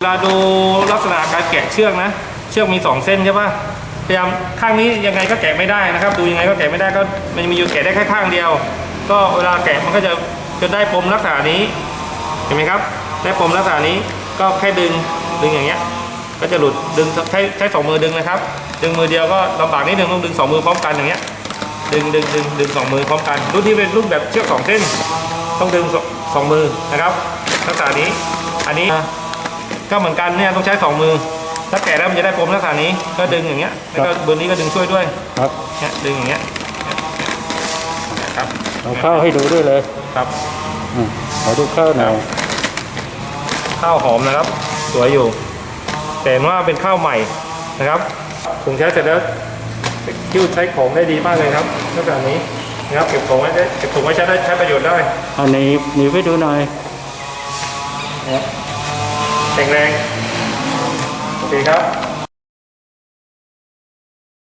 เวลาดูลักษณะการแกะเชือกนะ เชือกมีสองเส้นใช่ปะพยายามข้างนี้ยังไงก็แกะไม่ได้นะครับ ดูยังไงก็แกะไม่ได้ก็มันมีอยู่แกะได้แค่ข้างเดียว ก็เวลาแกะมันก็จะจะได้ปมลักษณะนี้เห็นไหมครับ ได้ปมลักษณะนี้ก็แค่ดึงดึงอย่างเงี้ยก็จะหลุดดึงใช้ใช้สองมือดึงนะครับ ดึงมือเดียวก็ลำบากนิดนึงต้องดึงสองมือพร้อมกันอย่างเงี้ยดึงดึงดึงดึงสองมือพร้อมกันรุ่นที่เป็นรุ่นแบบเชือกสองเส้น ต้องดึงสองสองมือนะครับลักษณะนี้อันนี้ ก็เหมือนกันเนี่ยต้องใช้สองมือ ถ้าแกะแล้วมันจะได้ปมลักษณะนี้ ก็ดึงอย่างเงี้ย แล้วก็เบอร์นี้ก็ดึงช่วยด้วยครับเนี่ยดึงอย่างเงี้ยนะครับเอาข้าวให้ดูด้วยเลยครับอืมขอดูข้าวหน่อยข้าวหอมนะครับ สวยอยู่ แต่เห็นว่าเป็นข้าวใหม่นะครับถุงใช้เสร็จแล้วคิ้วใช้ของได้ดีมากเลยครับลักษณะนี้นะครับเก็บของไว้ได้เก็บถุงไว้ใช้ได้ใช้ประโยชน์ได้อันนี้หนีไปดูหน่อย แข็งแรง โอเคครับ